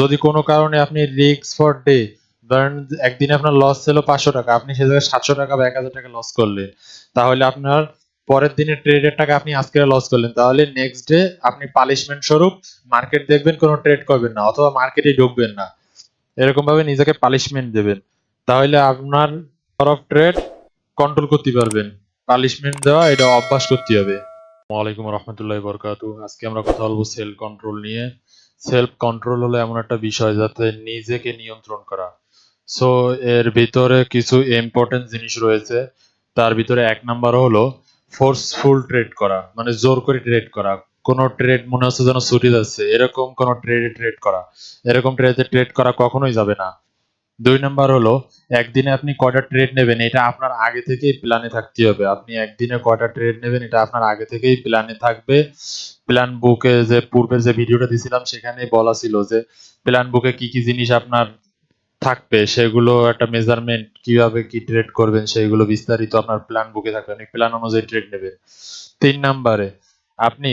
যদি কোনো কারণে আপনি রিস্ক ফর ডে ধরেন একদিনে আপনার লস ছিল পাঁচশো টাকা, আপনি সে জায়গায় সাতশো টাকা বা এক হাজার টাকা লস করলেন, তাহলে আপনার পরের দিনের ট্রেডের টাকা আপনি আজকে লস করলেন। তাহলে নেক্সট ডে আপনি পালিশমেন্ট স্বরূপ মার্কেট দেখবেন, কোনো ট্রেড করবেন না, অথবা মার্কেটে ঢুকবেন না। এরকম ভাবে নিজেকে পালিশমেন্ট দেবেন। তাহলে আপনার তরফ ট্রেড কন্ট্রোল করতে পারবেন। পালিশমেন্ট দেওয়া, এটা অভ্যাস করতে হবে। ওয়ালাইকুম রহমতুল্লাহ বরকাতু আজকে আমরা কথা বলব সেল কন্ট্রোল নিয়ে। সেলফ কন্ট্রোল হলো এমন একটা বিষয় যাতে নিজেকে নিয়ন্ত্রণ করা। সো এর ভিতরে কিছু ইম্পর্টেন্ট জিনিস রয়েছে। তার ভিতরে এক নাম্বার হলো ফোর্সফুল ট্রেড করা মানে জোর করে ট্রেড করা। কোন ট্রেড মনে হচ্ছে যেন ছুটি যাচ্ছে, এরকম কোন ট্রেডে ট্রেড করা। এরকম ট্রেডে ট্রেড করা কখনোই যাবে না। দুই নাম্বার হলো, একদিনে আপনি কয়টা ট্রেড নেবেন, এটা আপনার আগে থেকেই প্ল্যানে থাকতে হবে। আপনি একদিনে কয়টা ট্রেড নেবেন, এটা আপনার আগে থেকেই প্ল্যানে থাকবে। প্ল্যান বুকে যে পূর্বে যে ভিডিওটা দিছিলাম সেখানে বলা ছিল যে প্ল্যান বুকে কি কি জিনিস আপনার থাকবে, সেগুলো একটা মেজারমেন্ট কীভাবে কি ট্রেড করবেন, সেগুলো বিস্তারিত আপনার প্ল্যান বুকে থাকবে। আপনি প্ল্যান অনুযায়ী ট্রেড নেবেন। তিন নাম্বারে, আপনি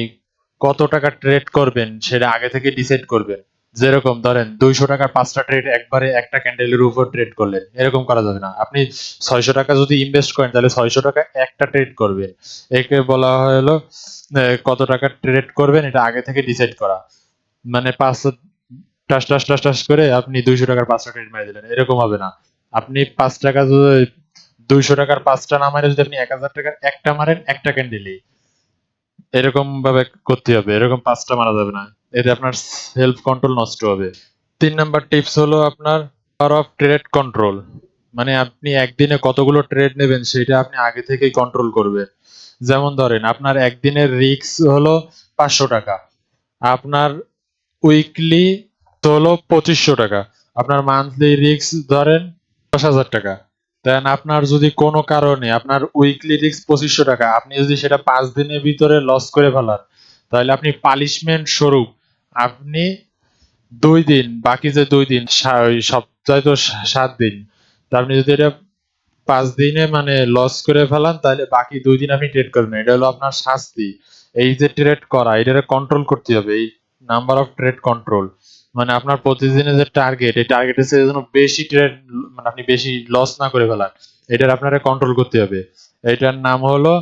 কত টাকা ট্রেড করবেন, সেটা আগে থেকে ডিসাইড করবেন। যেরকম ধরেন দুইশো টাকার পাঁচটা ট্রেড একবারে একটা ক্যান্ডেলের উপর ট্রেড করলেন, এরকম করা যাবে না। আপনি ছয়শো টাকা যদি ইনভেস্ট করেন, তাহলে ছয়শো টাকা একটা ট্রেড করবেন একে বলা হলো কত টাকা ট্রেড করবেন, এটা আগে থেকে ডিসাইড করা। মানে পাঁচ, টাস টাস টাস টাস করে আপনি দুইশো টাকার পাঁচটা ট্রেড মেরে দিলেন, এরকম হবে না। আপনি পাঁচ টাকা যদি দুইশো টাকার পাঁচটা না মারে যদি আপনি এক হাজার টাকার একটা মারেন, একটা ক্যান্ডেলই এরকম ভাবে করতে হবে, এরকম পাঁচটা মারা যাবে না। এতে আপনার সেলফ কন্ট্রোল নষ্ট হবে। তিন নাম্বার টিপস হলো আপনার পাওয়ার অফ ট্রেড কন্ট্রোল মানে আপনি একদিনে কতগুলো ট্রেড নেবেন সেটা আপনি আগে থেকেই কন্ট্রোল করবেন। যেমন ধরেন, আপনার একদিনের রিস্ক হলো পাঁচশো টাকা। আপনার উইকলি হলো পঁচিশশো টাকা। আপনার মান্থলি রিস্ক ধরেন দশ হাজার টাকা। দেন আপনার যদি কোনো কারণে আপনার উইকলি রিস্ক পঁচিশশো টাকা, আপনি যদি সেটা পাঁচ দিনের ভিতরে লস করে ফেলান, তাহলে আপনি পালিশমেন্ট স্বরূপ আপনি দুই দিন, বাকি যে দুই দিন সপ্তাহে তো সাত দিন। আপনি যদি এটা পাঁচ দিনে মানে লস করে ফেলান, তাহলে বাকি দুই দিন আপনি ট্রেড করবেন এটা হলো আপনার শাস্তি। এই যে ট্রেড করা এটা কন্ট্রোল করতে হবে। এই নাম্বার অফ ট্রেড কন্ট্রোল মানে আপনার প্রতিদিনের যে টার্গেট এই টার্গেটের চেয়ে যেন বেশি ট্রেড মানে আপনি বেশি লস না করে ফেলান, এটার আপনারা কন্ট্রোল করতে হবে। এটার নাম হলো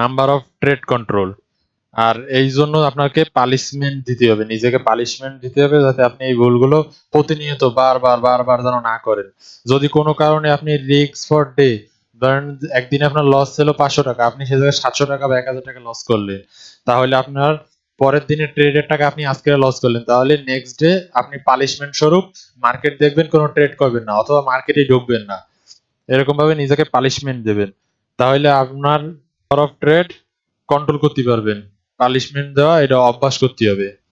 নাম্বার অফ ট্রেড কন্ট্রোল আর এই জন্য আপনাকে পালিশমেন্ট দিতে হবে, নিজেকে পালিশমেন্ট দিতে হবে যাতে আপনি এই ভুলগুলো প্রতিনিয়ত বারবার বারবার যেন না করেন। যদি কোনো কারণে আপনি রিস্ক ফর ডে ধরেন একদিনে আপনার লস ছিল পাঁচশো টাকা, আপনি সে জায়গায় সাতশো টাকা বা এক হাজার টাকা লস করলেন, তাহলে আপনার পরের দিনে ট্রেডের টাকা আপনি আজকে লস করলেন, তাহলে নেক্সট ডে আপনি পালিশমেন্ট স্বরূপ মার্কেট দেখবেন কোনো ট্রেড করবেন না, অথবা মার্কেটে ঢুকবেন না। এরকম ভাবে নিজেকে পালিশমেন্ট দেবেন। তাহলে আপনার তরফ ট্রেড কন্ট্রোল করতে পারবেন। পালিশমেন্ট দেওয়া এটা অভ্যাস করতে হবে।